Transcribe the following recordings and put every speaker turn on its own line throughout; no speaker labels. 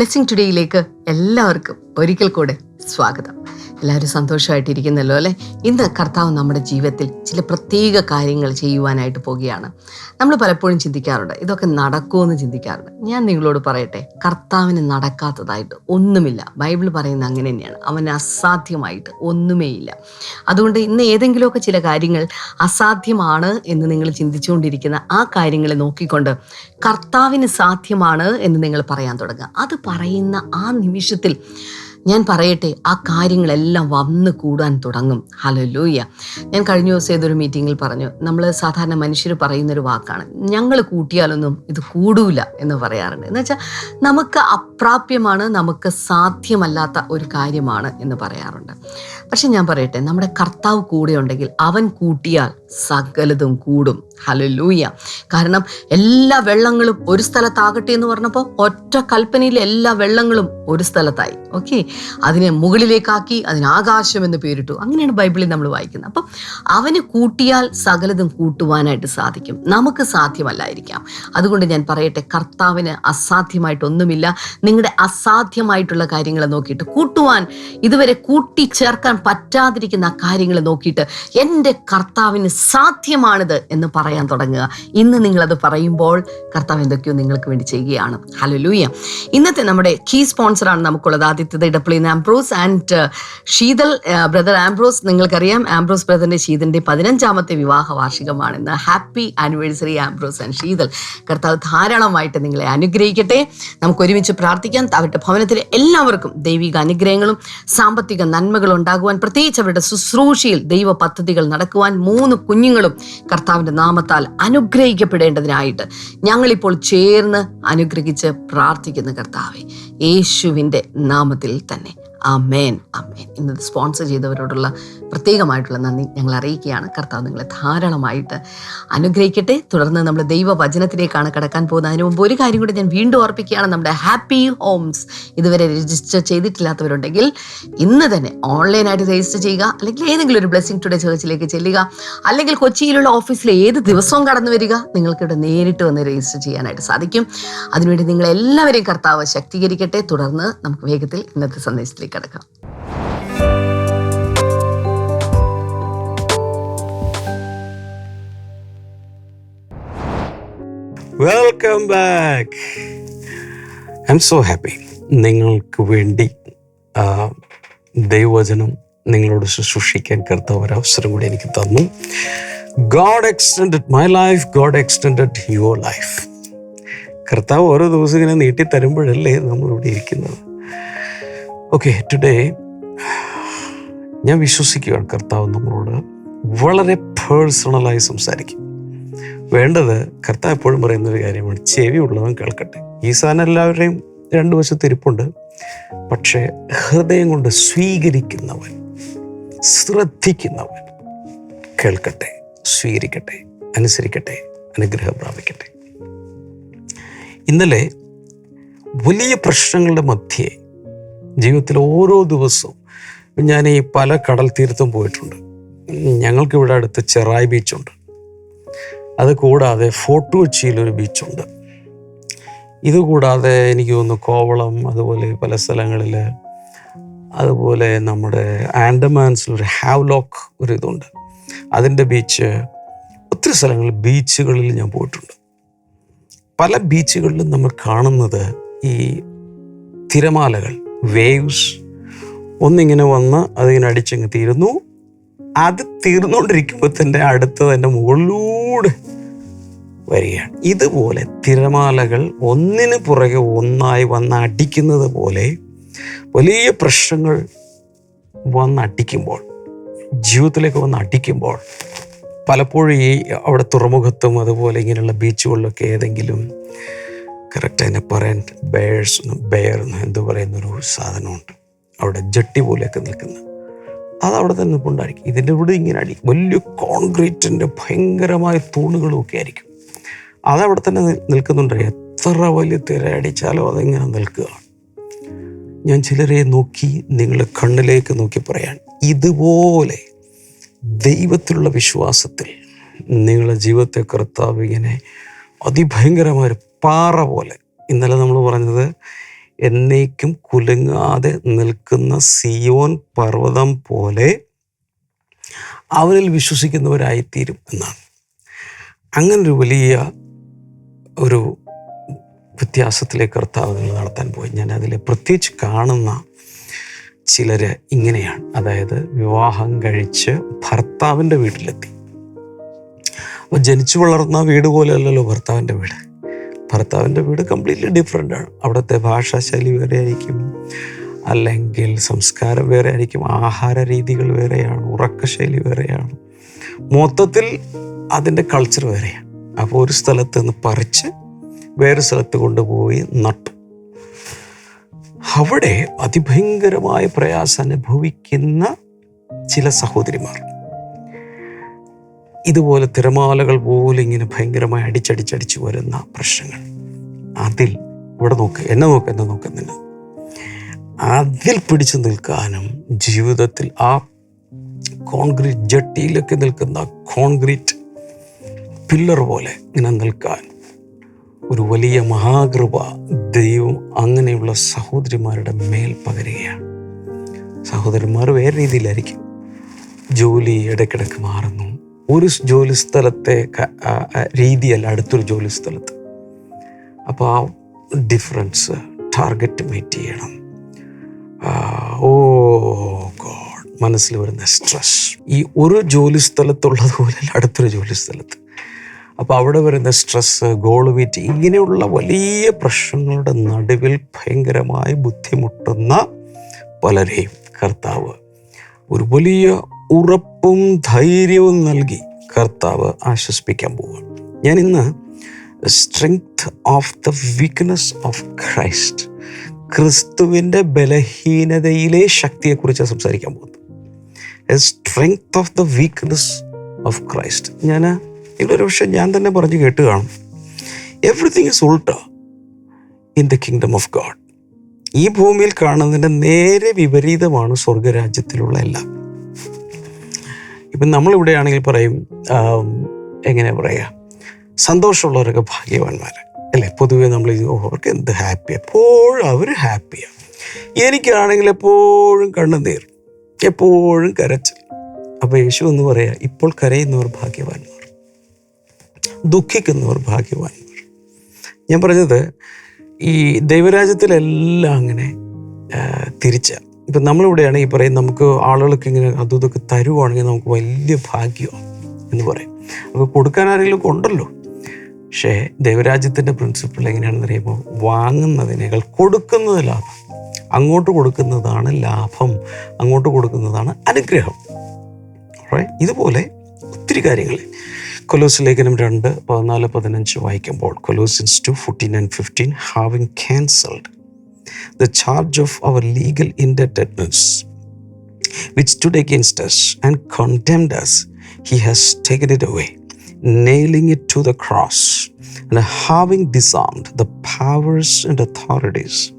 Blessing ടുഡേയിലേക്ക് എല്ലാവർക്കും ഒരിക്കൽ കൂടെ സ്വാഗതം. എല്ലാവരും സന്തോഷമായിട്ടിരിക്കുന്നല്ലോ അല്ലേ? ഇന്ന് കർത്താവ് നമ്മുടെ ജീവിതത്തിൽ ചില പ്രത്യേക കാര്യങ്ങൾ ചെയ്യുവാനായിട്ട് പോവുകയാണ്. നമ്മൾ പലപ്പോഴും ചിന്തിക്കാറുണ്ട് ഇതൊക്കെ നടക്കുമെന്ന് ചിന്തിക്കാറുണ്ട്. ഞാൻ നിങ്ങളോട് പറയട്ടെ കർത്താവിന് നടക്കാത്തതായിട്ട് ഒന്നുമില്ല. ബൈബിൾ പറയുന്നത് അങ്ങനെ തന്നെയാണ്. അവന് അസാധ്യമായിട്ട് ഒന്നുമേയില്ല. അതുകൊണ്ട് ഇന്ന് ഏതെങ്കിലുമൊക്കെ ചില കാര്യങ്ങൾ അസാധ്യമാണ് എന്ന് നിങ്ങൾ ചിന്തിച്ചുകൊണ്ടിരിക്കുന്ന ആ കാര്യങ്ങളെ നോക്കിക്കൊണ്ട് കർത്താവിന് സാധ്യമാണ് എന്ന് നിങ്ങൾ പറയാൻ തുടങ്ങുക. അത് പറയുന്ന ആ നിമിഷത്തിൽ ഞാൻ പറയട്ടെ ആ കാര്യങ്ങളെല്ലാം വന്ന് കൂടാൻ തുടങ്ങും. ഹലലൂയ്യ ഞാൻ കഴിഞ്ഞ ദിവസം ഏതൊരു മീറ്റിങ്ങിൽ പറഞ്ഞു നമ്മൾ സാധാരണ മനുഷ്യർ പറയുന്നൊരു വാക്കാണ് ഞങ്ങൾ കൂട്ടിയാലൊന്നും ഇത് കൂടൂല എന്ന് പറയാറുണ്ട്. എന്ന് വെച്ചാൽ നമുക്ക് അപ്രാപ്യമാണ് നമുക്ക് സാധ്യമല്ലാത്ത ഒരു കാര്യമാണ് എന്ന് പറയാറുണ്ട്. പക്ഷെ ഞാൻ പറയട്ടെ നമ്മുടെ കർത്താവ് കൂടെ ഉണ്ടെങ്കിൽ അവൻ കൂട്ടിയാൽ സകലതും കൂടും. ഹലലൂയ കാരണം എല്ലാ വെള്ളങ്ങളും ഒരു സ്ഥലത്താകട്ടെ എന്ന് പറഞ്ഞപ്പോൾ ഒറ്റ കൽപ്പനയിലെ എല്ലാ വെള്ളങ്ങളും ഒരു സ്ഥലത്തായി. ഓക്കെ? അതിനെ മുകളിലേക്കാക്കി അതിന് ആകാശം എന്ന് പേരിട്ടു. അങ്ങനെയാണ് ബൈബിളിൽ നമ്മൾ വായിക്കുന്നത്. അപ്പം അവന് കൂട്ടിയാൽ സകലതും കൂട്ടുവാനായിട്ട് സാധിക്കും. നമുക്ക് സാധ്യമല്ലായിരിക്കാം. അതുകൊണ്ട് ഞാൻ പറയട്ടെ കർത്താവിന് അസാധ്യമായിട്ടൊന്നുമില്ല. നിങ്ങളുടെ അസാധ്യമായിട്ടുള്ള കാര്യങ്ങളെ നോക്കിയിട്ട് കൂട്ടുവാൻ ഇതുവരെ കൂട്ടിച്ചേർക്കാൻ പറ്റാതിരിക്കുന്ന കാര്യങ്ങളെ നോക്കിയിട്ട് എന്റെ കർത്താവിന് സാധ്യമാണിത് എന്ന് പറയാൻ തുടങ്ങുക. ഇന്ന് നിങ്ങളത് പറയുമ്പോൾ കർത്താവ് എന്തൊക്കെയോ നിങ്ങൾക്ക് വേണ്ടി ചെയ്യുകയാണ്. ഹലോ ലൂയ ഇന്നത്തെ നമ്മുടെ കീ സ്പോൺസറാണ് നമുക്കുള്ളത്. ആദ്യത്തേത് ഇടപ്പള്ളിന്ന് Ambrose and Sheetal brother Ambrose. നിങ്ങൾക്കറിയാം ആംബ്രോസ് ബ്രദറിന്റെ ശീതന്റെ പതിനഞ്ചാമത്തെ വിവാഹ വാർഷികമാണെന്ന് happy anniversary Ambrose and Sheetal. കർത്താവ് ധാരാളമായിട്ട് നിങ്ങളെ അനുഗ്രഹിക്കട്ടെ. നമുക്ക് ഒരുമിച്ച് പ്രാർത്ഥിക്കാം. അവരുടെ ഭവനത്തിലെ എല്ലാവർക്കും ദൈവിക അനുഗ്രഹങ്ങളും സാമ്പത്തിക നന്മകളും ഉണ്ടാകുവാൻ പ്രത്യേകിച്ച് അവരുടെ ശുശ്രൂഷയിൽ ദൈവ പദ്ധതികൾ നടക്കുവാൻ മൂന്ന് കുഞ്ഞുങ്ങളും കർത്താവിന്റെ കർത്താവിന്റെ നാമത്താൽ അനുഗ്രഹിക്കപ്പെടേണ്ടതിനായിട്ട് ഞങ്ങളിപ്പോൾ ചേർന്ന് അനുഗ്രഹിച്ച് പ്രാർത്ഥിക്കുന്ന കർത്താവെ. യേശുവിന്റെ നാമത്തിൽ തന്നെ. അമേൻ അമേൻ ഇന്നത് സ്പോൺസർ ചെയ്തവരോടുള്ള പ്രത്യേകമായിട്ടുള്ള നന്ദി ഞങ്ങൾ അറിയിക്കുകയാണ്. കർത്താവ് നിങ്ങളെ ധാരാളമായിട്ട് അനുഗ്രഹിക്കട്ടെ. തുടർന്ന് നമ്മൾ ദൈവവചനത്തിലേക്കാണ് കടക്കാൻ പോകുന്നത്. അതിന് മുമ്പ് ഒരു കാര്യം കൂടി ഞാൻ വീണ്ടും ഓർപ്പിക്കുകയാണ്. നമ്മുടെ ഹാപ്പി ഹോംസ് ഇതുവരെ രജിസ്റ്റർ ചെയ്തിട്ടില്ലാത്തവരുണ്ടെങ്കിൽ ഇന്ന് തന്നെ ഓൺലൈനായിട്ട് രജിസ്റ്റർ ചെയ്യുക. അല്ലെങ്കിൽ ഏതെങ്കിലും ഒരു ബ്ലെസ്സിങ് ടുഡേ ചേർച്ചിലേക്ക് ചെല്ലുക. അല്ലെങ്കിൽ കൊച്ചിയിലുള്ള ഓഫീസിലെ ഏത് ദിവസവും കടന്നു വരിക. നിങ്ങൾക്ക് ഇവിടെ നേരിട്ട് വന്ന് രജിസ്റ്റർ ചെയ്യാനായിട്ട് സാധിക്കും. അതിനുവേണ്ടി നിങ്ങളെല്ലാവരെയും കർത്താവ് ശക്തീകരിക്കട്ടെ. തുടർന്ന് നമുക്ക് വേഗത്തിൽ ഇന്നത്തെ സന്ദേശത്തിലേക്ക് കടക്കാം.
Welcome back I'm so happy നിങ്ങൾക്ക് വേണ്ടി ദൈവവചനം നിങ്ങളോട് ശുശ്രൂഷിക്കാൻ കർത്താവ് ഒരു അവസരം കൂടി എനിക്ക് തന്നു. God extend my life God extend your life കർത്താവ് ഓരോ ദിവസം ഇങ്ങനെ നീട്ടി തരുമ്പോഴല്ലേ നമ്മളിവിടെ ഇരിക്കുന്നത്? ഓക്കെ ടുഡേ ഞാൻ വിശ്വസിക്കുകയാണ് കർത്താവ് നമ്മളോട് വളരെ പേഴ്സണലായി സംസാരിക്കും. വേണ്ടത് കർത്താവ് എപ്പോഴും പറയുന്ന ഒരു കാര്യമാണ് ചെവി ഉള്ളവൻ കേൾക്കട്ടെ. ഈ സാധനം എല്ലാവരുടെയും രണ്ടു വശത്ത് ഇരിപ്പുണ്ട്. പക്ഷേ ഹൃദയം കൊണ്ട് സ്വീകരിക്കുന്നവൻ ശ്രദ്ധിക്കുന്നവൻ കേൾക്കട്ടെ സ്വീകരിക്കട്ടെ അനുസരിക്കട്ടെ അനുഗ്രഹം പ്രാപിക്കട്ടെ. ഇന്നലെ വലിയ പ്രശ്നങ്ങളുടെ മധ്യേ ജീവിതത്തിൽ ഓരോ ദിവസവും ഞാൻ ഈ പല കടൽ തീരത്തും പോയിട്ടുണ്ട്. ഞങ്ങൾക്കിവിടെ അടുത്ത് ചെറായി ബീച്ചുണ്ട്. അത് കൂടാതെ ഫോർട്ട് കൊച്ചിയിലൊരു ബീച്ചുണ്ട്. ഇതുകൂടാതെ എനിക്ക് തോന്നുന്നു കോവളം അതുപോലെ പല സ്ഥലങ്ങളിൽ അതുപോലെ നമ്മുടെ ആൻഡമാൻസിലൊരു ഹാവ്ലോക്ക് ഒരു ഇതുണ്ട്. അതിന്റെ ബീച്ച് ഒത്തിരി സ്ഥലങ്ങളിൽ ബീച്ചുകളിൽ ഞാൻ പോയിട്ടുണ്ട്. പല ബീച്ചുകളിലും നമ്മൾ കാണുന്നത് ഈ തിരമാലകൾ. വേവ്സ് ഒന്നിങ്ങനെ വന്ന് അതിങ്ങനെ അടിച്ചങ്ങ് തീരുന്നു. അത് തീർന്നുകൊണ്ടിരിക്കുമ്പോൾ തന്നെ അടുത്ത് തന്നെ മുകളിലൂടെ വരികയാണ്. ഇതുപോലെ തിരമാലകൾ ഒന്നിന് പുറകെ ഒന്നായി വന്ന് അടിക്കുന്നത് പോലെ വലിയ പ്രശ്നങ്ങൾ വന്ന് അടിക്കുമ്പോൾ ജീവിതത്തിലേക്ക് വന്ന് അടിക്കുമ്പോൾ പലപ്പോഴും ഈ അവിടെ തുറമുഖത്തും അതുപോലെ ഇങ്ങനെയുള്ള ബീച്ചുകളിലൊക്കെ ഏതെങ്കിലും കറക്റ്റ് അതിനെ പറയാൻ ബെയർസ് ബെയർ എന്ന് പറയുന്നൊരു സാധനമുണ്ട്. അവിടെ ജട്ടി പോലെയൊക്കെ നിൽക്കുന്ന. അത് അവിടെ തന്നെ കൊണ്ടായിരിക്കും ഇതിന്റെ ഇവിടെ ഇങ്ങനെ അടിക്കും. വലിയ കോൺക്രീറ്റിന്റെ ഭയങ്കരമായ തൂണുകളും ഒക്കെ ആയിരിക്കും അതവിടെ തന്നെ നിൽക്കുന്നുണ്ട്. എത്ര വലിയ തിര അടിച്ചാലും അതിങ്ങനെ നിൽക്കുക. ഞാൻ ചിലരെ നോക്കി നിങ്ങളുടെ കണ്ണിലേക്ക് നോക്കി പറയാൻ ഇതുപോലെ ദൈവത്തിലുള്ള വിശ്വാസത്തിൽ നിങ്ങളുടെ ജീവിതത്തെ കർത്താവ് ഇങ്ങനെ അതിഭയങ്കരമായ പാറ പോലെ. ഇന്നലെ നമ്മൾ പറഞ്ഞത് എന്നേക്കും കുലുങ്ങാതെ നിൽക്കുന്ന സിയോൻ പർവതം പോലെ അവനിൽ വിശ്വസിക്കുന്നവരായിത്തീരും എന്നാണ്. അങ്ങനൊരു വലിയ ഒരു വ്യത്യാസത്തിലേക്ക് കർത്താവ് നിങ്ങൾ നടത്താൻ പോയി. ഞാൻ അതിൽ പ്രത്യേകിച്ച് കാണുന്ന ചിലർ ഇങ്ങനെയാണ്. അതായത് വിവാഹം കഴിച്ച് ഭർത്താവിന്റെ വീട്ടിലെത്തി. അപ്പോൾ ജനിച്ചു വളർന്ന വീട് പോലെയല്ലല്ലോ ഭർത്താവിന്റെ വീട്. ഭർത്താവിന്റെ വീട് കംപ്ലീറ്റ്ലി ഡിഫറെന്റ് ആണ്. അവിടുത്തെ ഭാഷാശൈലി വേറെ ആയിരിക്കും. അല്ലെങ്കിൽ സംസ്കാരം വേറെ ആയിരിക്കും. ആഹാര രീതികൾ വേറെയാണ്. ഉറക്കശൈലി വേറെയാണ്. മൊത്തത്തിൽ അതിന്റെ കൾച്ചർ വേറെയാണ്. അപ്പോൾ ഒരു സ്ഥലത്ത് നിന്ന് പറിച്ച് വേറെ സ്ഥലത്ത് കൊണ്ടുപോയി നട്ടു. അവിടെ അതിഭയങ്കരമായ പ്രയാസം അനുഭവിക്കുന്ന ചില സഹോദരിമാർ. ഇതുപോലെ തിരമാലകൾ പോലെ ഇങ്ങനെ ഭയങ്കരമായി അടിച്ചടിച്ചടിച്ച് വരുന്ന പ്രശ്നങ്ങൾ. അതിൽ ഇവിടെ നോക്ക് എന്നെ നോക്ക് എന്നെ നോക്ക് എന്നെ അതിൽ പിടിച്ചു നിൽക്കാനും ജീവിതത്തിൽ ആ കോൺക്രീറ്റ് ജട്ടിയിലൊക്കെ നിൽക്കുന്ന കോൺക്രീറ്റ് പില്ലർ പോലെ ഇങ്ങനെ നിൽക്കാൻ ഒരു വലിയ മഹാകൃപ ദൈവം അങ്ങനെയുള്ള സഹോദരിമാരുടെ മേൽ പകരുകയാണ്. സഹോദരന്മാർ വേറെ രീതിയിലായിരിക്കും. ജോലി ഇടയ്ക്കിടയ്ക്ക് മാറുന്നു. ഒരു ജോലി സ്ഥലത്തെ രീതിയല്ല അടുത്തൊരു ജോലി സ്ഥലത്ത്. അപ്പോൾ ആ ഡിഫറൻസ് ടാർഗറ്റ് മീറ്റ് ചെയ്യണം. ഓ ഗോഡ് മനസ്സിൽ വരുന്ന സ്ട്രെസ് ഈ ഒരു ജോലി സ്ഥലത്തുള്ളത് പോലെ അടുത്തൊരു ജോലി സ്ഥലത്ത്. അപ്പോൾ അവിടെ വരുന്ന സ്ട്രെസ് ഗോൾ മീറ്റ് ഇങ്ങനെയുള്ള വലിയ പ്രശ്നങ്ങളുടെ നടുവിൽ ഭയങ്കരമായി ബുദ്ധിമുട്ടുന്ന പലരെയും കർത്താവ് ഒരു വലിയ ഉറപ്പും ധൈര്യവും നൽകി കർത്താവ് ആശ്വസിപ്പിക്കാൻ പോവുകയാണ്. ഞാൻ ഇന്ന് strength of the weakness of Christ ക്രിസ്തുവിന്റെ ബലഹീനതയിലെ ശക്തിയെക്കുറിച്ച് സംസാരിക്കാൻ പോകുന്നത് strength of the weakness of Christ ഞാൻ ഇതിലൊരു പക്ഷേ ഞാൻ തന്നെ പറഞ്ഞ് കേട്ട് കാണും. Everything is ഉൾട്ട in the kingdom of God ഈ ഭൂമിയിൽ കാണുന്നതിന്റെ നേരെ വിപരീതമാണ് സ്വർഗരാജ്യത്തിലുള്ള എല്ലാം. ഇപ്പം നമ്മളിവിടെയാണെങ്കിൽ പറയും എങ്ങനെ പറയുക സന്തോഷമുള്ളവരൊക്കെ ഭാഗ്യവാന്മാർ. അല്ലേ? പൊതുവെ നമ്മൾ അവർക്ക് എന്ത് ഹാപ്പി എപ്പോഴും അവർ ഹാപ്പിയാണ് എനിക്കാണെങ്കിൽ എപ്പോഴും കണ്ണുനീർ എപ്പോഴും കരച്ചിൽ. അപ്പോൾ യേശു എന്ന് പറയാ ഇപ്പോൾ കരയുന്നവർ ഭാഗ്യവാന്മാർ. ദുഃഖിക്കുന്നവർ ഭാഗ്യവാന്മാർ. ഞാൻ പറഞ്ഞത് ഈ ദൈവരാജ്യത്തിലെല്ലാം അങ്ങനെ തിരിച്ച. ഇപ്പം നമ്മളിവിടെയാണ് ഈ പറയും നമുക്ക് ആളുകൾക്ക് ഇങ്ങനെ അതും ഇതൊക്കെ തരുവാണെങ്കിൽ നമുക്ക് വലിയ ഭാഗ്യമാണ് എന്ന് പറയും. അപ്പോൾ കൊടുക്കാൻ ആരെങ്കിലും ഉണ്ടല്ലോ? പക്ഷേ ദൈവരാജ്യത്തിന്റെ പ്രിൻസിപ്പിൾ എങ്ങനെയാണെന്ന് പറയുമ്പോൾ വാങ്ങുന്നതിനേക്കാൾ കൊടുക്കുന്നത് ലാഭം. അങ്ങോട്ട് കൊടുക്കുന്നതാണ് ലാഭം. അങ്ങോട്ട് കൊടുക്കുന്നതാണ് അനുഗ്രഹം? ഇതുപോലെ ഒത്തിരി കാര്യങ്ങൾ. കൊലോസ് ലേഖനം രണ്ട് പതിനാല് പതിനഞ്ച് വായിക്കുമ്പോൾ Colossians two fourteen and fifteen having cancelled The charge of our legal indebtedness which stood against us and condemned us, he has taken it away, nailing it to the cross. And having disarmed the powers and authorities,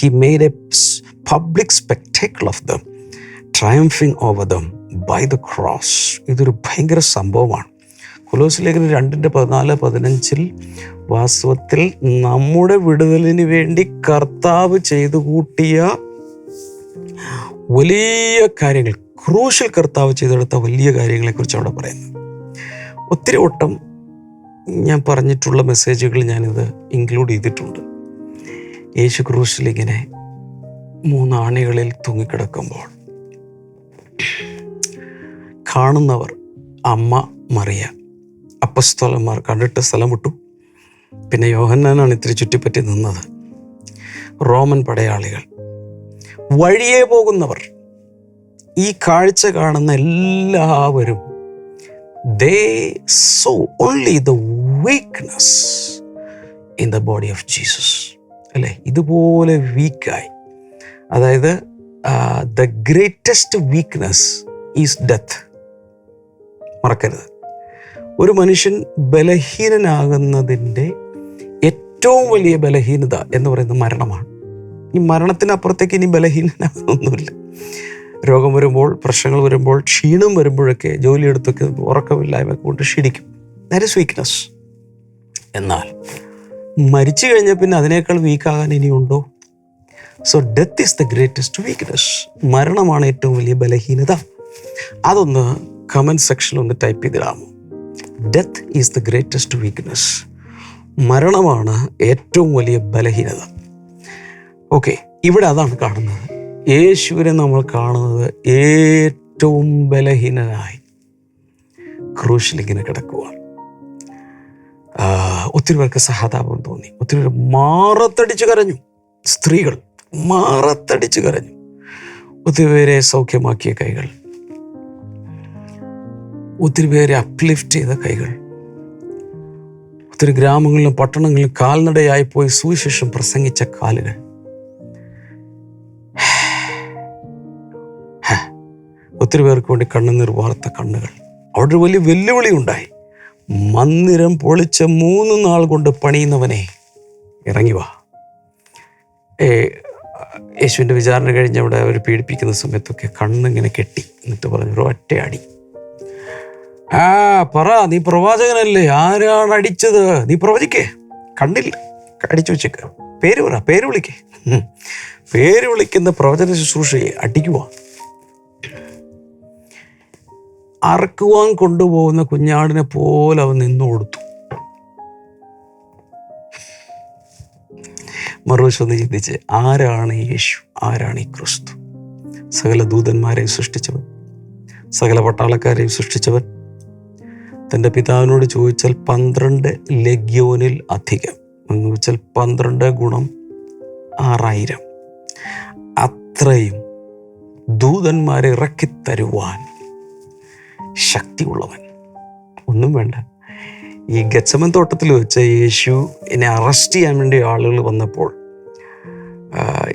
he made a s- public spectacle of them, triumphing over them by the cross. ഇതൊരു ഭയങ്കര സംഭവമാണ് കൊലോസ് ലേഖനം രണ്ടിന്റെ പതിനാല് പതിനഞ്ചിൽ വാസ്തവത്തിൽ നമ്മുടെ വിടുതലിന് വേണ്ടി കർത്താവ് ചെയ്തു കൂട്ടിയ വലിയ കാര്യങ്ങൾ ക്രൂഷ്യൽ കർത്താവ് ചെയ്തെടുത്ത വലിയ കാര്യങ്ങളെക്കുറിച്ച് അവിടെ പറയുന്നത് ഒത്തിരി വട്ടം ഞാൻ പറഞ്ഞിട്ടുള്ള മെസ്സേജുകൾ ഞാനിത് ഇൻക്ലൂഡ് ചെയ്തിട്ടുണ്ട്. യേശു ക്രൂശിൽ ഇങ്ങനെ മൂന്നാണികളിൽ തൂങ്ങിക്കിടക്കുമ്പോൾ കാണുന്നവർ അമ്മ മറിയ. അപ്പസ്തോലന്മാർ കണ്ടിട്ട് സ്ഥലം വിട്ടു. പിന്നെ യോഹന്നാനാണ് ഇത്തിരി ചുറ്റിപ്പറ്റി നിന്നത്. റോമൻ പടയാളികൾ. വഴിയെ പോകുന്നവർ. ഈ കാഴ്ച കാണുന്ന എല്ലാവരും they saw only the weakness in the body of Jesus അല്ലേ? ഇതുപോലെ വീക്കായി അതായത് the greatest weakness is death മറക്കരുത്. ഒരു മനുഷ്യൻ ബലഹീനനാകുന്നതിന്റെ ഏറ്റവും വലിയ ബലഹീനത എന്ന് പറയുന്നത് മരണമാണ്. ഈ മരണത്തിനപ്പുറത്തേക്ക് ഇനി ബലഹീനനാകുന്നൊന്നുമില്ല. രോഗം വരുമ്പോൾ പ്രശ്നങ്ങൾ വരുമ്പോൾ ക്ഷീണം വരുമ്പോഴൊക്കെ ജോലിയെടുത്തൊക്കെ ഉറക്കമില്ലായ്മ കൊണ്ട് ക്ഷീണിക്കും. ദാറ്റ് ഇസ് വീക്ക്നെസ് എന്നാൽ മരിച്ചു കഴിഞ്ഞാൽ പിന്നെ അതിനേക്കാൾ വീക്കാകാൻ ഇനിയുണ്ടോ so death is the greatest weakness മരണമാണ് ഏറ്റവും വലിയ ബലഹീനത. അതൊന്ന് കമന്റ് സെക്ഷനിൽ ഒന്ന് type ചെയ്തിടാമോ? Death is the greatest weakness മരണമാണ് ഏറ്റവും വലിയ ബലഹീനത. ഓക്കെ ഇവിടെ അതാണ് കാണുന്നത്. യേശുവിനെ നമ്മൾ കാണുന്നത് ഏറ്റവും ബലഹീനനായി. ക്രൂശിലിങ്ങനെ കിടക്കുവാണ് ഒത്തിരി പേർക്ക് സഹതാപം തോന്നി. ഒത്തിരി പേർ മാറത്തടിച്ച് കരഞ്ഞു. സ്ത്രീകൾ മാറത്തടിച്ച് കരഞ്ഞു. ഒത്തിരി പേരെ സൗഖ്യമാക്കിയ കൈകൾ. ഒത്തിരി പേരെ അപ്ലിഫ്റ്റ് ചെയ്ത കൈകൾ. ഒത്തിരി ഗ്രാമങ്ങളിലും പട്ടണങ്ങളിലും കാൽനടയായി പോയി സുവിശേഷം പ്രസംഗിച്ച കാലുകൾ. ഒത്തിരി പേർക്ക് വേണ്ടി കണ്ണുനീർ വാർത്ത കണ്ണുകൾ. അവിടെ വലിയ വെല്ലുവിളി ഉണ്ടായി. മന്ദിരം പൊളിച്ച മൂന്ന് നാൾ കൊണ്ട് പണിയുന്നവനെ ഇറങ്ങി വാ. ഏ യേശുവിന്റെ വിചാരണ കഴിഞ്ഞ് അവിടെ അവർ പീഡിപ്പിക്കുന്ന സമയത്തൊക്കെ കണ്ണിങ്ങനെ കെട്ടി. എന്നിട്ട് പറഞ്ഞു ഒരു ഒറ്റയടി. ആ പറ നീ പ്രവാചകനല്ലേ? ആരാണ് അടിച്ചത്? നീ പ്രവചിക്കേ. കണ്ടില്ല അടിച്ചു വെച്ചേക്ക. പേര് പറ പേര് വിളിക്കേ. പേര് വിളിക്കുന്ന പ്രവചന ശുശ്രൂഷയെ അടിക്കുക അറക്കുവാൻ കൊണ്ടുപോകുന്ന കുഞ്ഞാടിനെ പോലെ അവൻ നിന്നു കൊടുത്തു. മറുവശം ഒന്ന് ചിന്തിച്ച് ആരാണ് യേശു? ആരാണ് ഈ ക്രിസ്തു? സകല ദൂതന്മാരെയും സൃഷ്ടിച്ചവൻ സകല പട്ടാളക്കാരെയും സൃഷ്ടിച്ചവൻ തന്റെ പിതാവിനോട് ചോദിച്ചാൽ പന്ത്രണ്ട് ലഗ്യോനിൽ അധികം. എന്ന് വെച്ചാൽ പന്ത്രണ്ട് ഗുണം ആറായിരം. അത്രയും ദൂതന്മാരെ ഇറക്കിത്തരുവാൻ ശക്തിയുള്ളവൻ. ഒന്നും വേണ്ട. ഈ ഗച്ചമൻ തോട്ടത്തിൽ വെച്ച് യേശു എന്നെ അറസ്റ്റ് ചെയ്യാൻ വേണ്ടി ആളുകൾ വന്നപ്പോൾ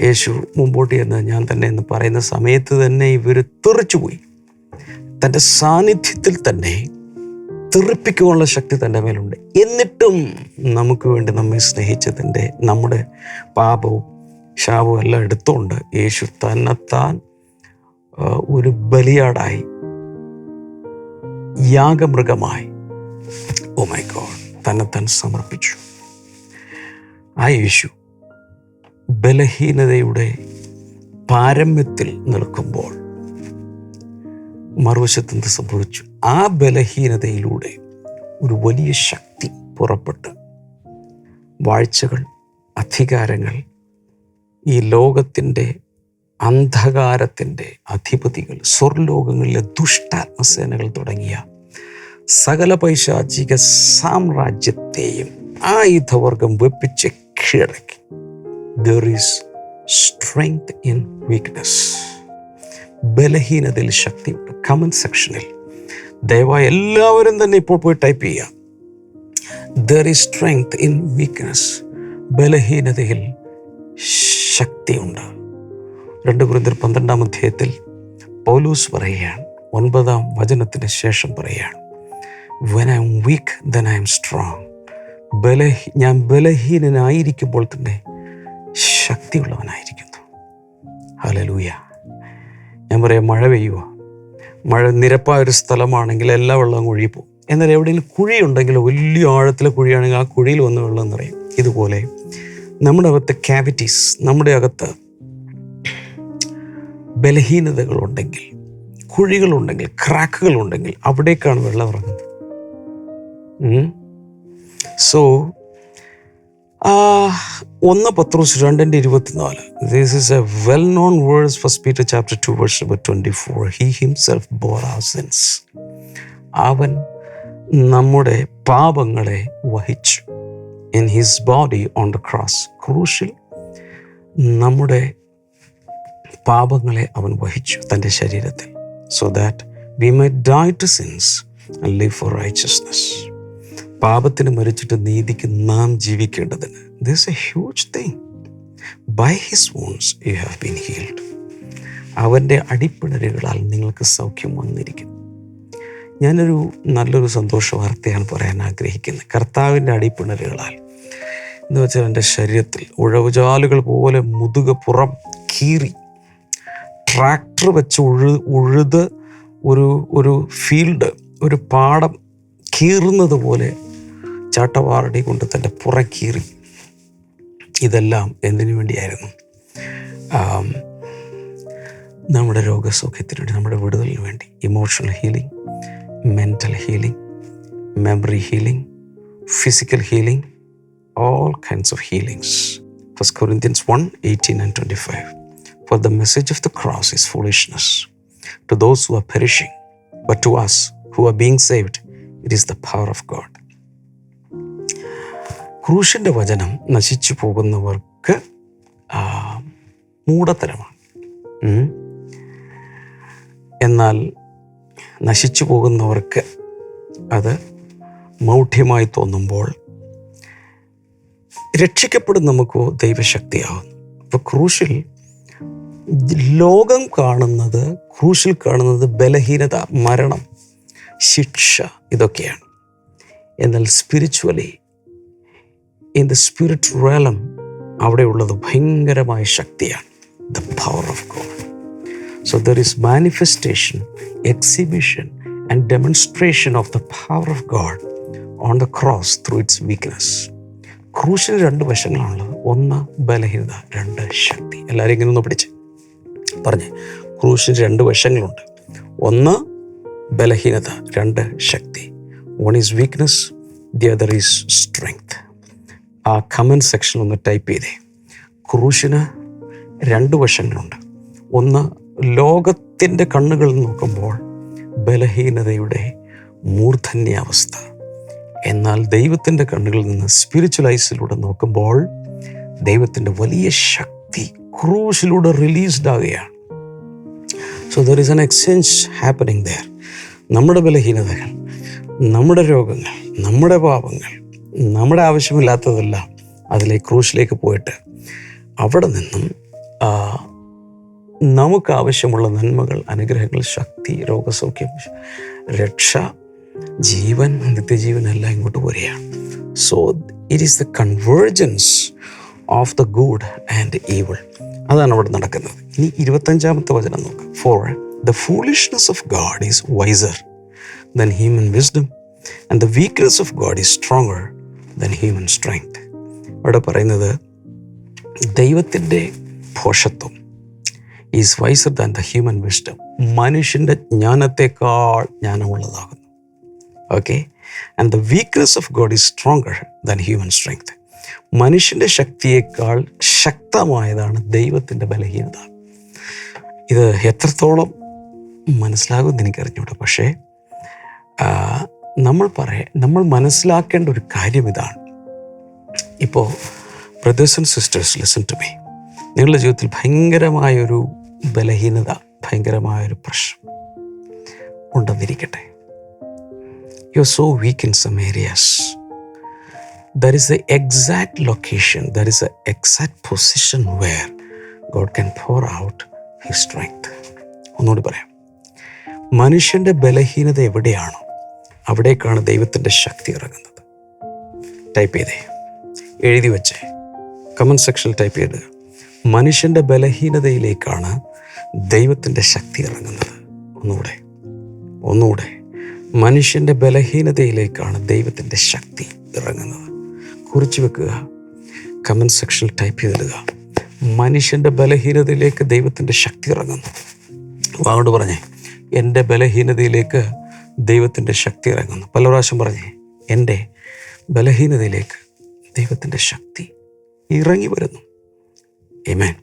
യേശു മുമ്പോട്ട് ചെന്ന് ഞാൻ തന്നെ എന്ന് പറയുന്ന സമയത്ത് തന്നെ ഇവർ തെറിച്ചുപോയി. തന്റെ സാന്നിധ്യത്തിൽ തന്നെ തെറിപ്പിക്കുവാനുള്ള ശക്തി തന്റെ മേലുണ്ട്. എന്നിട്ടും നമുക്ക് വേണ്ടി നമ്മെ സ്നേഹിച്ചതിന്റെ നമ്മുടെ പാപവും ശാപവും എല്ലാം എടുത്തുകൊണ്ട് യേശു തന്നെത്താൻ ഒരു ബലിയാടായി യാഗമൃഗമായി ഓ മൈ ഗോഡ് തന്നെത്താൻ സമർപ്പിച്ചു. ആ യേശു ബലഹീനതയുടെ പാരമ്യത്തിൽ നിൽക്കുമ്പോൾ മറുവശത്ത് എന്ത് സംഭവിച്ചു? ആ ബലഹീനതയിലൂടെ ഒരു വലിയ ശക്തി പുറപ്പെട്ട് വാഴ്ചകൾ അധികാരങ്ങൾ ഈ ലോകത്തിന്റെ അന്ധകാരത്തിന്റെ അധിപതികൾ സ്വർലോകങ്ങളിലെ ദുഷ്ടാത്മസേനകൾ തുടങ്ങിയ സകല പൈശാചിക സാമ്രാജ്യത്തെയും ആയുധവർഗം വെപ്പിച്ച് കീഴടക്കി. There is strength in weakness ബലഹീനതയിൽ ശക്തിയുണ്ട്. കമന്റ് സെക്ഷനിൽ ദയവായി എല്ലാവരും തന്നെ ഇപ്പോൾ പോയി ടൈപ്പ് ചെയ്യാം there is strength in weakness ബലഹീനതയിൽ ശക്തിയുണ്ട്. രണ്ട് കുറിന്തർ പന്ത്രണ്ടാം അധ്യായത്തിൽ പൗലൂസ് പറയുകയാണ്. ഒൻപതാം വചനത്തിന് ശേഷം പറയുകയാണ്. When I'm weak then I'm strong ബലഹീ ഞാൻ ബലഹീനനായിരിക്കുമ്പോൾ തന്നെ ശക്തിയുള്ളവനായിരിക്കുന്നു. ഹലലൂയ ഞാൻ പറയാം മഴ പെയ്യുക മഴ നിരപ്പായ ഒരു സ്ഥലമാണെങ്കിൽ എല്ലാ വെള്ളവും ഒഴുകിപ്പോവും എന്നാൽ എവിടെയെങ്കിലും കുഴി ഉണ്ടെങ്കിൽ വലിയ ആഴത്തിലെ കുഴിയാണെങ്കിൽ ആ കുഴിയിൽ വന്ന് വെള്ളം നിറയും. ഇതുപോലെ നമ്മുടെ അകത്ത് ക്യാവിറ്റീസ് നമ്മുടെ അകത്ത് ബലഹീനതകളുണ്ടെങ്കിൽ കുഴികളുണ്ടെങ്കിൽ ക്രാക്കുകളുണ്ടെങ്കിൽ അവിടേക്കാണ് വെള്ളം ഇറങ്ങുന്നത്. സോ ഒന്ന് പത്രോസ് രണ്ടിന്റെ ഇരുപത്തിനാല്. This is a well known words first Peter chapter two words twenty four he himself bore our sins അവൻ നമ്മുടെ പാപങ്ങളെ വഹിച്ചു. In his body on the cross ക്രൂഷിൽ നമ്മുടെ പാപങ്ങളെ അവൻ വഹിച്ചു തന്റെ ശരീരത്തിൽ. So that we might die to sins live for righteousness പാപത്തിന് മരിച്ചിട്ട് നീതിക്ക് നാം ജീവിക്കേണ്ടതിന്. This a huge thing by his wounds you have been healed അവന്റെ അടിപ്പിണരുകളാൽ നിങ്ങൾക്ക് സൗഖ്യം വന്നിരിക്കുന്നു. ഞാനൊരു നല്ലൊരു സന്തോഷ വാർത്തയാണ് പറയാൻ ആഗ്രഹിക്കുന്നത്. കർത്താവിന്റെ അടിപ്പിണരുകളാൽ. എന്ന് വെച്ചാൽ എന്റെ ശരീരത്തിൽ ഉഴവുചാലുകൾ പോലെ മുതുക പുറം കീറി ട്രാക്ടർ വെച്ച് ഉഴു ഉഴുത് ഒരു ഒരു ഫീൽഡ് ഒരു പാടം കീറുന്നത് പോലെ ചാട്ടവാറടി കൊണ്ട് തന്റെ പുറം കീറി ഇതെല്ലാം എന്തിനു വേണ്ടിയായിരുന്നു നമ്മുടെ രോഗസൗഖ്യത്തിന് വേണ്ടി നമ്മുടെ വിടുതലിന് വേണ്ടി emotional healing mental healing memory healing physical healing all kinds of healings. 1 Corinthians 1 18 and 25. For the message of the cross is foolishness to those who are perishing, but to us who are being saved, it is the power of God. ക്രൂശിന്റെ വചനം നശിച്ചു പോകുന്നവർക്ക് മൂടത്തരമാണ്. എന്നാൽ നശിച്ചു പോകുന്നവർക്ക് അത് മൗഢ്യമായി തോന്നുമ്പോൾ രക്ഷിക്കപ്പെടും നമുക്ക് ദൈവശക്തിയാവുന്നു അപ്പോൾ ക്രൂശിൽ ലോകം കാണുന്നത് ക്രൂശിൽ കാണുന്നത് ബലഹീനത മരണം ശിക്ഷ ഇതൊക്കെയാണ്. എന്നാൽ spiritually in the spirit realm അവിടെയുള്ളത് ഭയങ്കരമായ ശക്തിയാണ്. The power of God so there is manifestation exhibition and demonstration of the power of God on the cross through its weakness ക്രൂശിന് രണ്ട് വശങ്ങളാണുള്ളത്. ഒന്ന് ബലഹീനത രണ്ട് ശക്തി. എല്ലാവരും ഇങ്ങനെ ഒന്ന് പിടിച്ച് പറഞ്ഞ്. ക്രൂശിന് രണ്ട് വശങ്ങളുണ്ട്. ഒന്ന് ബലഹീനത രണ്ട് ശക്തി. One is weakness the other is strength ആ കമന്റ് സെക്ഷൻ ഒന്ന് ടൈപ്പ് ചെയ്തേ. ക്രൂശിന് രണ്ട് വശങ്ങളുണ്ട്. ഒന്ന് ലോകത്തിന്റെ കണ്ണുകളിൽ നോക്കുമ്പോൾ ബലഹീനതയുടെ മൂർധന്യാവസ്ഥ. എന്നാൽ ദൈവത്തിന്റെ കണ്ണുകളിൽ നിന്ന് സ്പിരിച്വലൈസിലൂടെ നോക്കുമ്പോൾ ദൈവത്തിന്റെ വലിയ ശക്തി ക്രൂശിലൂടെ റിലീസ്ഡ് ആവുകയാണ്. So there is an exchange happening there നമ്മുടെ ബലഹീനതകൾ നമ്മുടെ രോഗങ്ങൾ നമ്മുടെ പാപങ്ങൾ നമ്മുടെ ആവശ്യമില്ലാത്തതെല്ലാം അതിലേക്ക് ക്രൂശിലേക്ക് പോയിട്ട് അവിടെ നിന്നും നമുക്ക് ആവശ്യമുള്ള നന്മകൾ അനുഗ്രഹങ്ങൾ ശക്തി രോഗസൗഖ്യം രക്ഷ ജീവൻ നിത്യജീവൻ എല്ലാം ഇങ്ങോട്ട് വരികയാണ്. So it is the convergence of the good and evil അതാണ് അവിടെ നടക്കുന്നത്. ഇനി ഇരുപത്തഞ്ചാമത്തെ വചനം നോക്കാം. For the foolishness of God is wiser than human wisdom and the weakness of God is stronger than human strength അവിടെ പറയുന്നത് ദൈവത്തിന്റെ ഭോഷത്വം is wiser than the human wisdom മനുഷ്യന്റെ ജ്ഞാനത്തെക്കാൾ ജ്ഞാനമുള്ളതാകുന്നു. Okay and the weakness of God is stronger than human strength മനുഷ്യന്റെ ശക്തിയേക്കാൾ ശക്തമായതാണ് ദൈവത്തിന്റെ ബലഹീനത. ഇത് എത്രത്തോളം മനസ്സിലാകുമെന്ന് എനിക്കറിഞ്ഞൂടെ. പക്ഷേ നമ്മൾ പറയ നമ്മൾ മനസ്സിലാക്കേണ്ട ഒരു കാര്യം ഇതാണ്. ഇപ്പോൾ brothers and sisters listen to me നിങ്ങളുടെ ജീവിതത്തിൽ ഭയങ്കരമായൊരു ബലഹീനത ഭയങ്കരമായൊരു പ്രശ്നം ഉണ്ടെന്നിരിക്കട്ടെ. You are so weak in some areas there is a exact location there is a exact position where God can pour out his strength ഒന്നുകൂടി പറയാം. മനുഷ്യന്റെ ബലഹീനത എവിടെയാണോ അവിടേക്കാണ് ദൈവത്തിന്റെ ശക്തി ഇറങ്ങുന്നത്. ടൈപ്പ് ചെയ്തേ. എഴുതി വെച്ചേ. കമന്റ് സെക്ഷനിൽ ടൈപ്പ് ചെയ്ത്. മനുഷ്യന്റെ ബലഹീനതയിലേക്കാണ് ദൈവത്തിന്റെ ശക്തി ഇറങ്ങുന്നത്. ഒന്നുകൂടെ. ഒന്നുകൂടെ. മനുഷ്യന്റെ ബലഹീനതയിലേക്കാണ് ദൈവത്തിന്റെ ശക്തി ഇറങ്ങുന്നത്. കുറിച്ചു വെക്കുക. കമന്റ് സെക്ഷനിൽ ടൈപ്പ് ചെയ്തിടുക. മനുഷ്യന്റെ ബലഹീനതയിലേക്ക് ദൈവത്തിന്റെ ശക്തി ഇറങ്ങുന്നു. വാങ്ങോട്ട് പറഞ്ഞേ. എന്റെ ബലഹീനതയിലേക്ക് ദൈവത്തിന്റെ ശക്തി ഇറങ്ങുന്നു. പല പ്രാവശ്യം പറഞ്ഞേ എന്റെ ബലഹീനതയിലേക്ക് ദൈവത്തിന്റെ ശക്തി ഇറങ്ങി വരുന്നു. ഏമേൻ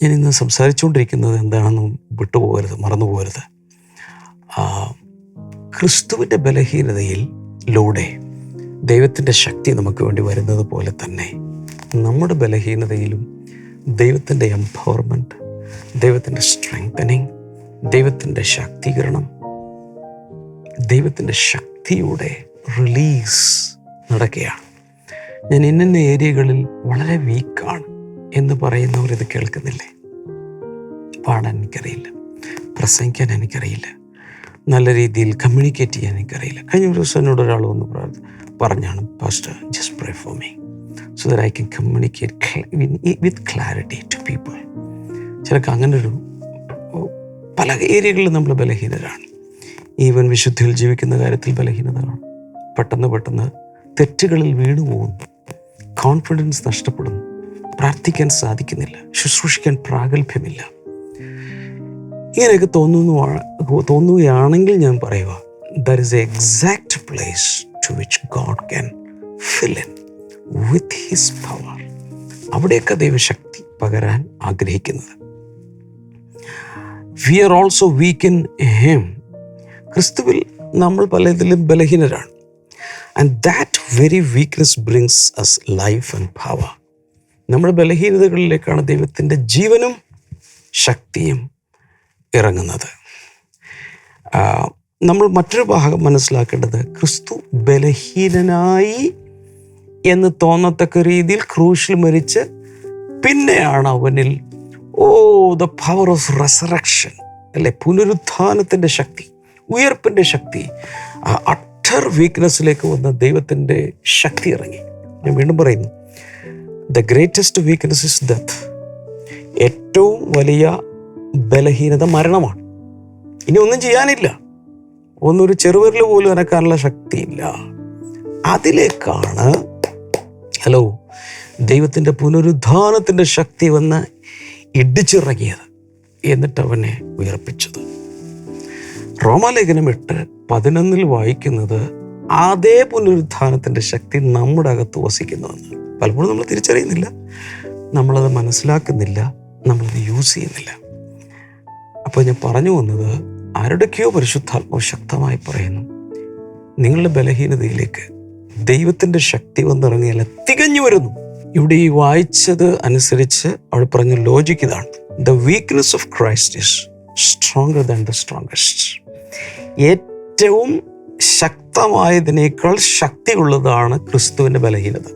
ഞാൻ ഇന്ന് സംസാരിച്ചുകൊണ്ടിരിക്കുന്നത് എന്താണെന്ന് വിട്ടുപോകരുത് മറന്നു പോകരുത് ആ, ക്രിസ്തുവിന്റെ ബലഹീനതയിൽ ലൂടെ ദൈവത്തിന്റെ ശക്തി നമുക്ക് വേണ്ടി വരുന്നത് പോലെ തന്നെ നമ്മുടെ ബലഹീനതയിലും ദൈവത്തിന്റെ എംപവർമെന്റ് ദൈവത്തിന്റെ സ്ട്രെങ്തനിങ് ദൈവത്തിന്റെ ശാക്തീകരണം ദൈവത്തിന്റെ ശക്തിയുടെ റിലീസ് നടക്കുകയാണ്. ഞാൻ ഇന്ന ഏരിയകളിൽ വളരെ വീക്കാണ് എന്ന് പറയുന്നവർ ഇത് കേൾക്കുന്നില്ലേ? പാടാൻ എനിക്കറിയില്ല. പ്രസംഗിക്കാൻ എനിക്കറിയില്ല. നല്ല രീതിയിൽ കമ്മ്യൂണിക്കേറ്റ് ചെയ്യാൻ എനിക്കറിയില്ല. കഴിഞ്ഞ ഒരു ദിവസം എന്നോട് ഒരാൾ വന്ന് പറഞ്ഞാണ് pastor just pray for me so that I can communicate with clarity to people ചിലക്ക് അങ്ങനെ ഒരു പല ഏരിയകളിലും നമ്മൾ ബലഹീനരാണ്. ഈവൻ വിശുദ്ധിയിൽ ജീവിക്കുന്ന കാര്യത്തിൽ ബലഹീനതകളാണ്. പെട്ടെന്ന് പെട്ടെന്ന് തെറ്റുകളിൽ വീണു പോകുന്നു. കോൺഫിഡൻസ് നഷ്ടപ്പെടുന്നു. പ്രാർത്ഥിക്കാൻ സാധിക്കുന്നില്ല. ശുശ്രൂഷിക്കാൻ പ്രാഗൽഭ്യമില്ല. ഇങ്ങനെയൊക്കെ തോന്നുന്നു തോന്നുകയാണെങ്കിൽ ഞാൻ പറയുക there is a exact place to which God can fill in with his power അവിടെയൊക്കെ ദൈവശക്തി പകരാൻ ആഗ്രഹിക്കുന്നത്. We are also weak in him ക്രിസ്തുവിൽ നമ്മൾ പലതിലും ബലഹീനരാണ്. And that very weakness brings us life and ഭാവ നമ്മുടെ ബലഹീനതകളിലേക്കാണ് ദൈവത്തിന്റെ ജീവനും ശക്തിയും ഇറങ്ങുന്നത്. നമ്മൾ മറ്റൊരു ഭാഗം മനസ്സിലാക്കേണ്ടത് ക്രിസ്തു ബലഹീനനായി എന്ന് തോന്നത്തക്ക രീതിയിൽ ക്രൂശിൽ മരിച്ച് പിന്നെയാണ് അവനിൽ oh the power of resurrection അല്ലെ പുനരുത്ഥാനത്തിന്റെ ശക്തി. ഉയർപ്പിന്റെ ശക്തി. ആ അട്ടർ വീക്ക്നെസ്സിലേക്ക് വന്ന ദൈവത്തിന്റെ ശക്തി ഇറങ്ങി. ഞാൻ വീണ്ടും പറയുന്നു the greatest weakness is death ഏറ്റവും വലിയ ബലഹീനത മരണമാണ്. ഇനി ഒന്നും ചെയ്യാനില്ല. ഒന്നൊരു ചെറുവിരൽ പോലും അനക്കാനുള്ള ശക്തിയില്ല. അതിലേക്കാണ് ഹലോ ദൈവത്തിന്റെ പുനരുദ്ധാനത്തിന്റെ ശക്തി വന്ന് ഇടിച്ചിറങ്ങിയത്. എന്നിട്ട് അവനെ ഉയർപ്പിച്ചത്. റോമാലേഖനം എട്ട് പതിനൊന്നിൽ വായിക്കുന്നത് അതേ പുനരുത്ഥാനത്തിന്റെ ശക്തി നമ്മുടെ അകത്ത് വസിക്കുന്നുവെന്ന് പലപ്പോഴും നമ്മൾ തിരിച്ചറിയുന്നില്ല. നമ്മളത് മനസ്സിലാക്കുന്നില്ല. നമ്മളത് യൂസ് ചെയ്യുന്നില്ല. അപ്പോൾ ഞാൻ പറഞ്ഞു വന്നത് ആരുടെക്കെയോ പരിശുദ്ധാത്മാവ് ശക്തമായി പറയുന്നു. നിങ്ങളുടെ ബലഹീനതയിലേക്ക് ദൈവത്തിന്റെ ശക്തി വന്നിറങ്ങിയാൽ തികഞ്ഞു വരുന്നു. ഇവിടെ ഈ വായിച്ചത് അനുസരിച്ച് അവൾ പറഞ്ഞ ലോജിക് ഇതാണ്. The weakness of Christ is stronger than the strongest ഏറ്റവും ശക്തമായതിനേക്കാൾ ശക്തിയുള്ളതാണ് ക്രിസ്തുവിന്റെ ബലഹീനത.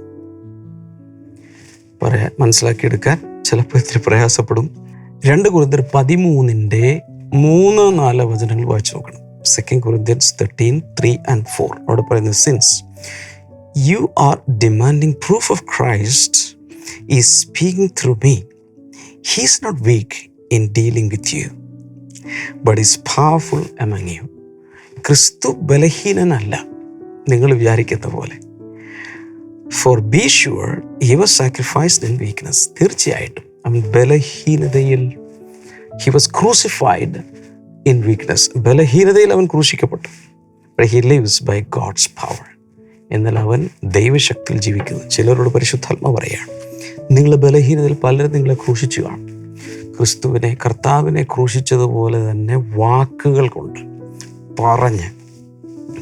പറയാൻ മനസ്സിലാക്കിയെടുക്കാൻ ചിലപ്പോൾ ഇത്തിരി പ്രയാസപ്പെടും. രണ്ട് കുറിന്തർ പതിമൂന്നിന്റെ മൂന്ന് നാല് വചനങ്ങൾ വായിച്ചു നോക്കണം. Second Corinthians thirteen three and four അവിടെ പറയുന്നത് since you are demanding proof of Christ ഈ speaking through me he's not weak in dealing with you but is powerful among you ക്രിസ്തു ബലഹീനനല്ല. നിങ്ങൾ വിചാരിക്കുന്ന പോലെ. For be sure he was sacrificed in weakness തീർച്ചയായിട്ടും അവൻ ബലഹീനതയിൽ he was crucified in weakness ബലഹീനതയിൽ അവൻ ക്രൂശിക്കപ്പെട്ടു. He lives by God's power എന്നാൽ അവൻ ദൈവശക്തിയിൽ ജീവിക്കുന്നു. ചിലരോട് പരിശുദ്ധാത്മ പറയാണ് നിങ്ങളെ ബലഹീനതയിൽ പലരും നിങ്ങളെ ക്രൂശിച്ചു കാണും. ക്രിസ്തുവിനെ കർത്താവിനെ ക്രൂശിച്ചതുപോലെ തന്നെ വാക്കുകൾ കൊണ്ട് പറഞ്ഞ്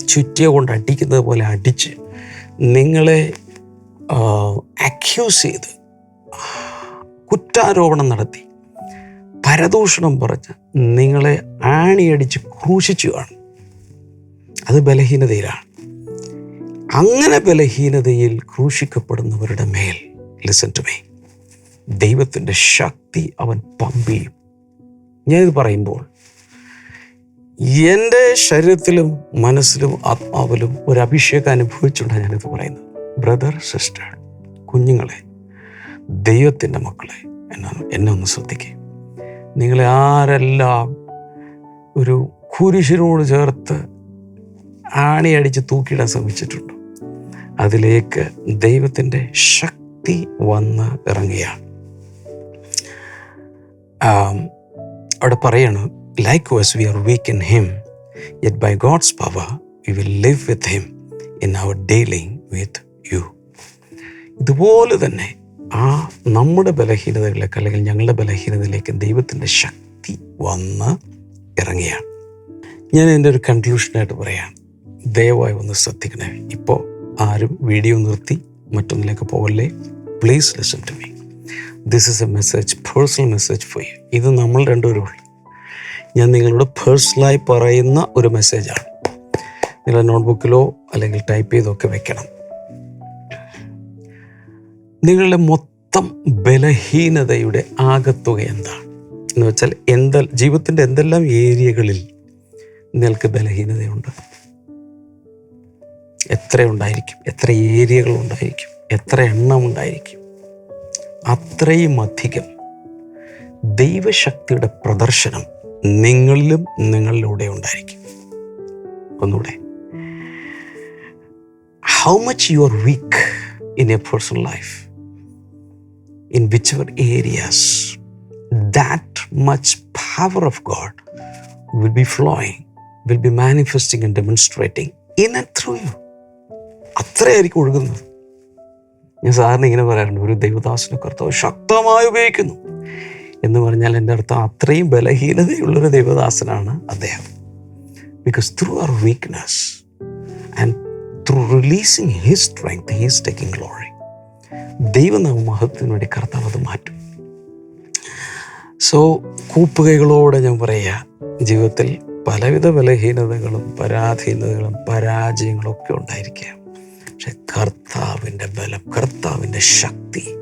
ചുറ്റിയ കൊണ്ട് അടിക്കുന്നത് പോലെ അടിച്ച് നിങ്ങളെ അക്യൂസ് ചെയ്ത് കുറ്റാരോപണം നടത്തി. പരദൂഷണം പറഞ്ഞ് നിങ്ങളെ ആണിയടിച്ച് ക്രൂശിച്ചു കാണും അത് ബലഹീനതയിലാണ്. അങ്ങനെ ബലഹീനതയിൽ ക്രൂശിക്കപ്പെടുന്നവരുടെ മേൽ ലിസൺ ടു മേ ദൈവത്തിന്റെ ശക്തി അവൻ പമ്പിയും. ഞാനിത് പറയുമ്പോൾ എന്റെ ശരീരത്തിലും മനസ്സിലും ആത്മാവിലും ഒരു അഭിഷേകം അനുഭവിച്ചുകൊണ്ടാണ് ഞാനിത് പറയുന്നത്. ബ്രദർ സിസ്റ്റർ കുഞ്ഞുങ്ങളെ ദൈവത്തിന്റെ മക്കളെ എന്നാണ് എന്നെ ഒന്ന് ശ്രദ്ധിക്കുക നിങ്ങളെ ആരെല്ലാം ഒരു കുരിശിനോട് ചേർത്ത് ആണിയടിച്ച് തൂക്കിയിടാൻ ശ്രമിച്ചിട്ടുണ്ട്? അതിലേക്ക് ദൈവത്തിന്റെ ശക്തി വന്ന് ഇറങ്ങുകയാണ്. അവിടെ പറയണം like we are weak in Him, yet by God's power, we will live with Him in our dealing with you. ഇതുപോലെ തന്നെ ആ നമ്മുടെ ബലഹീനതകളിലേക്ക് അല്ലെങ്കിൽ ഞങ്ങളുടെ ബലഹീനതയിലേക്ക് ദൈവത്തിന്റെ ശക്തി വന്ന് ഇറങ്ങിയാണ് ഞാൻ എന്റെ ഒരു കൺക്ലൂഷനായിട്ട് പറയാം. ദയവായി ഒന്ന് ശ്രദ്ധിക്കണേ. ഇപ്പോൾ ആരും വീഡിയോ നിർത്തി മറ്റൊന്നിലേക്ക് പോകല്ലേ please listen to me this is a message personal message for you ഇത് നമ്മൾ രണ്ടുപേരും ഞാൻ നിങ്ങളോട് പേഴ്സണലായി പറയുന്ന ഒരു മെസ്സേജാണ് നിങ്ങളുടെ നോട്ട്ബുക്കിലോ അല്ലെങ്കിൽ ടൈപ്പ് ചെയ്തോ ഒക്കെ വെക്കണം. നിങ്ങളുടെ മൊത്തം ബലഹീനതയുടെ ആകത്തുക എന്താണ്? എന്ന് വെച്ചാൽ എന്ത ജീവിതത്തിന്റെ എന്തെല്ലാം ഏരിയകളിൽ നിങ്ങൾക്ക് ബലഹീനതയുണ്ട്? എത്ര ഉണ്ടായിരിക്കും? എത്ര ഏരിയകൾ ഉണ്ടായിരിക്കും? എത്ര എണ്ണം ഉണ്ടായിരിക്കും? അത്രയും അധികം ദൈവശക്തിയുടെ പ്രദർശനം നിങ്ങളിലും നിങ്ങളിലൂടെ ഉണ്ടായിരിക്കും. ഒന്നുകൂടെ. How much you are weak in a personal life in which our areas that much power of God will be flowing will be manifesting and demonstrating in and through you അത്രയായിരിക്കും ഒഴുകുന്നത്. ഞാൻ സാറിന് ഇങ്ങനെ പറയാറുണ്ട് ഒരു ദൈവദാസനെ കർത്താവ് ശക്തമായി ഉപയോഗിക്കുന്നു. എന്ന് പറഞ്ഞാൽ എന്റെ അർത്ഥം അത്രയും ബലഹീനതയുള്ളൊരു ദൈവദാസനാണ് അദ്ദേഹം. Because through our weakness and through releasing his strength he's taking glory ദൈവനാമ മഹത്വത്തിന് വേണ്ടി കർത്താവ് അത് മാറ്റും. സോ കൂപ്പുകൈകളോടെ ഞാൻ പറയുക ജീവിതത്തിൽ പലവിധ ബലഹീനതകളും പരാധീനതകളും പരാജയങ്ങളും ഒക്കെ ഉണ്ടായിരിക്കാം. പക്ഷെ കർത്താവിന്റെ ബലം കർത്താവിന്റെ ശക്തി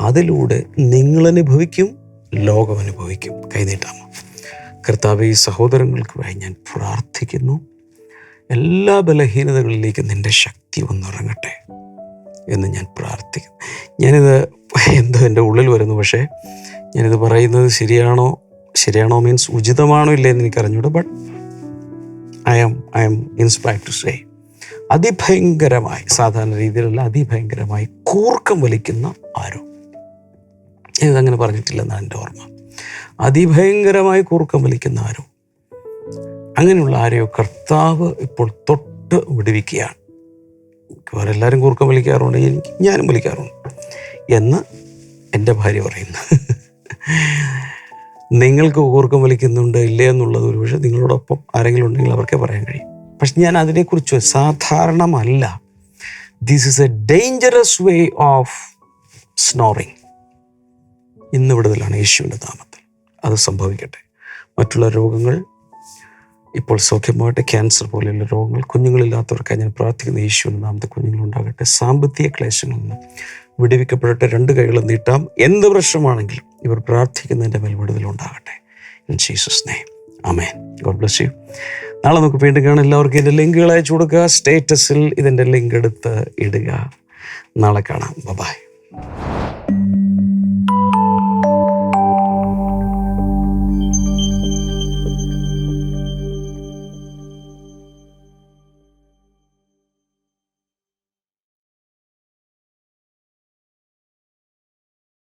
അതിലൂടെ നിങ്ങൾ അനുഭവിക്കും ലോകം അനുഭവിക്കും കൈനീട്ടാമോ? കർത്താവ് ഈ സഹോദരങ്ങൾക്ക് വേണ്ടി ഞാൻ പ്രാർത്ഥിക്കുന്നു. എല്ലാ ബലഹീനതകളിലേക്കും നിന്റെ ശക്തി ഒന്നിറങ്ങട്ടെ എന്ന് ഞാൻ പ്രാർത്ഥിക്കുന്നു. ഞാനിത് എന്തോ എന്റെ ഉള്ളിൽ വരുന്നു പക്ഷേ ഞാനിത് പറയുന്നത് ശരിയാണോ? ശരിയാണോ മീൻസ് ഉചിതമാണോ ഇല്ല എന്ന് എനിക്കറിഞ്ഞൂടെ but I am I am inspired to say അതിഭയങ്കരമായി സാധാരണ രീതിയിലുള്ള അതിഭയങ്കരമായി കൂർക്കം വലിക്കുന്ന ആരോ. ഇതങ്ങനെ പറഞ്ഞിട്ടില്ലെന്നാണ് എന്റെ ഓർമ്മ. അതിഭയങ്കരമായി കൂർക്കം വലിക്കുന്ന ആരോ. അങ്ങനെയുള്ള ആരെയോ കർത്താവ് ഇപ്പോൾ തൊട്ട് വിടുവിക്കുകയാണ്. മിക്കവാറും എല്ലാവരും കൂർക്കം വലിക്കാറുണ്ട്. എനിക്ക് ഞാനും വലിക്കാറുണ്ട് എന്ന് എന്റെ ഭാര്യ പറയുന്നു. നിങ്ങൾക്ക് കൂർക്കം വലിക്കുന്നുണ്ട് ഇല്ലേ എന്നുള്ളത് ഒരു പക്ഷേ നിങ്ങളോടൊപ്പം ആരെങ്കിലും ഉണ്ടെങ്കിൽ അവർക്കേ പറയാൻ കഴിയും. പക്ഷെ ഞാൻ അതിനെക്കുറിച്ച് സാധാരണമല്ല. This is a dangerous way of snoring ഇന്ന് വിടുതലാണ് യേശുവിന്റെ നാമത്തിൽ. അത് സംഭവിക്കട്ടെ. മറ്റുള്ള രോഗങ്ങൾ ഇപ്പോൾ സൗഖ്യമാകട്ടെ ക്യാൻസർ പോലെയുള്ള രോഗങ്ങൾ കുഞ്ഞുങ്ങളില്ലാത്തവർക്കായി ഞാൻ പ്രാർത്ഥിക്കുന്ന യേശുവിന്റെ നാമത്തെ കുഞ്ഞുങ്ങളുണ്ടാകട്ടെ. സാമ്പത്തിക ക്ലേശങ്ങളിൽ നിന്ന് വിടുവിക്കപ്പെടട്ടെ. രണ്ട് കൈകളും നീട്ടാം. എന്ത് പ്രശ്നമാണെങ്കിലും ഇവർ പ്രാർത്ഥിക്കുന്നതിന്റെ മേൽ വിടുതലുണ്ടാകട്ടെ in Jesus name amen God bless you നാളെ നമുക്ക് വീണ്ടും കാണാം. എല്ലാവർക്കും ഇതിന്റെ ലിങ്കുകൾ അയച്ചു കൊടുക്കുക. സ്റ്റേറ്റസിൽ ഇതിന്റെ ലിങ്ക് എടുത്ത് ഇടുക. നാളെ കാണാം. ബൈ